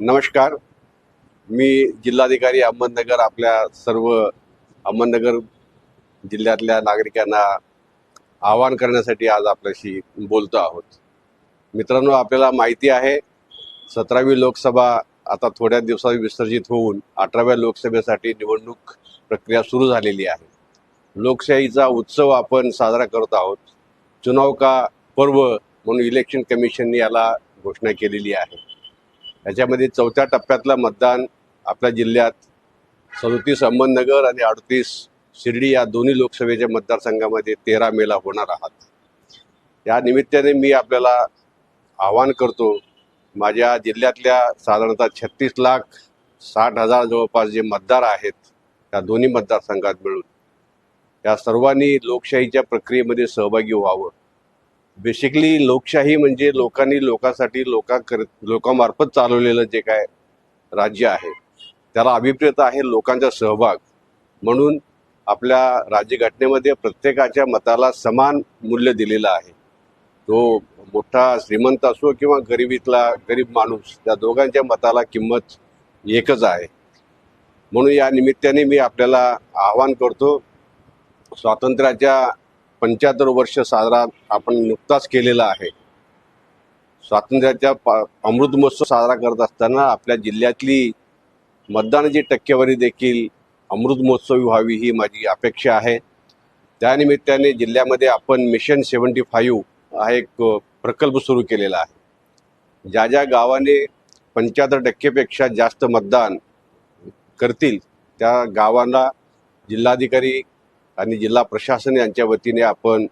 नमस्कार. मी जिल्हाधिकारी अहमदनगर आपल्या सर्व अहमदनगर जिल्ह्यातल्या नागरिकांना आवाहन करण्यासाठी आज आपल्याशी बोलतो आहोत. मित्रांनो आपल्याला माहिती आहे सतरावी लोकसभा आता थोड्या दिवसात विसर्जित होऊन अठराव्या लोकसभेसाठी निवडणूक प्रक्रिया सुरू झालेली आहे. लोकशाहीचा उत्सव आपण साजरा करत आहोत. चुनाव का पर्व म्हणून इलेक्शन कमिशनने याला घोषणा केलेली आहे. याच्यामध्ये चौथ्या टप्प्यातलं मतदान आपल्या जिल्ह्यात सदोतीस अहमदनगर आणि अडतीस शिर्डी या दोन्ही लोकसभेच्या मतदारसंघामध्ये तेरा मेला होणार आहात. या निमित्ताने मी आपल्याला आवाहन करतो माझ्या जिल्ह्यातल्या साधारणतः छत्तीस लाख साठ हजार जवळपास जे मतदार आहेत त्या दोन्ही मतदारसंघात मिळून या सर्वांनी लोकशाहीच्या प्रक्रियेमध्ये सहभागी व्हावं. बेसिकली लोकशाही म्हणजे लोकांनी लोकांसाठी लोकांकर लोकांमार्फत चालवलेलं जे काय राज्य आहे त्याला अभिप्रेत आहे लोकांचा सहभाग. म्हणून आपल्या राज्यघटनेमध्ये प्रत्येकाच्या मताला समान मूल्य दिलेलं आहे. तो मोठा श्रीमंत असो किंवा गरिबीतला गरीब माणूस त्या दोघांच्या मताला किंमत एकच आहे. म्हणून या निमित्ताने मी आपल्याला आवाहन करतो स्वातंत्र्याच्या पंच्याहत्तर वर्ष साजरा आपण नुकताच केलेला आहे. स्वातंत्र्याच्या पा अमृत महोत्सव साजरा करत असताना आपल्या जिल्ह्यातली मतदानाची टक्केवारी देखील अमृत महोत्सवी व्हावी ही माझी अपेक्षा आहे. त्यानिमित्ताने जिल्ह्यामध्ये आपण मिशन सेवन्टी फाईव्ह हा एक प्रकल्प सुरू केलेला आहे. ज्या ज्या गावाने पंच्याहत्तर टक्केपेक्षा जास्त मतदान करतील त्या गावांना जिल्हाधिकारी आणि जिल्हा प्रशासन यांच्या वतीने आपण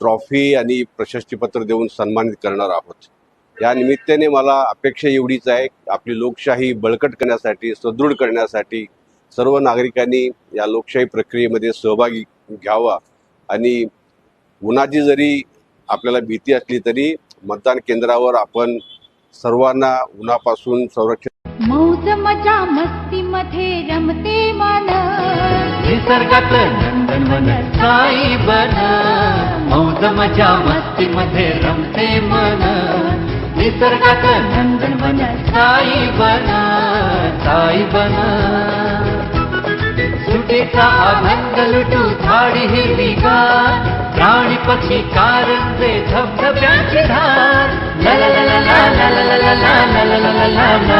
ट्रॉफी आणि प्रशस्तीपत्र देऊन सन्मानित करणार आहोत. या निमित्ताने मला अपेक्षा एवढीच आहे आपली लोकशाही बळकट करण्यासाठी सुदृढ करण्यासाठी सर्व नागरिकांनी या लोकशाही प्रक्रियेमध्ये सहभागी घ्यावा आणि उन्हाची जरी आपल्याला भीती असली तरी मतदान केंद्रावर आपण सर्वांना उन्हापासून संरक्षण मौज मजा मस्ती मध्ये रमते मन निसर्गात नंदनवन साई बन मौज मजा मस्ती मध्ये रमते मन निसर्गात नंदनवन साई बन साई बन सुटेचा आनंद लुटू झाडी हिरवी गार प्राणी पक्षी कारंजे धबधब्याची धार ला ला ला ला ला ला ला ला ला ला ला ला ला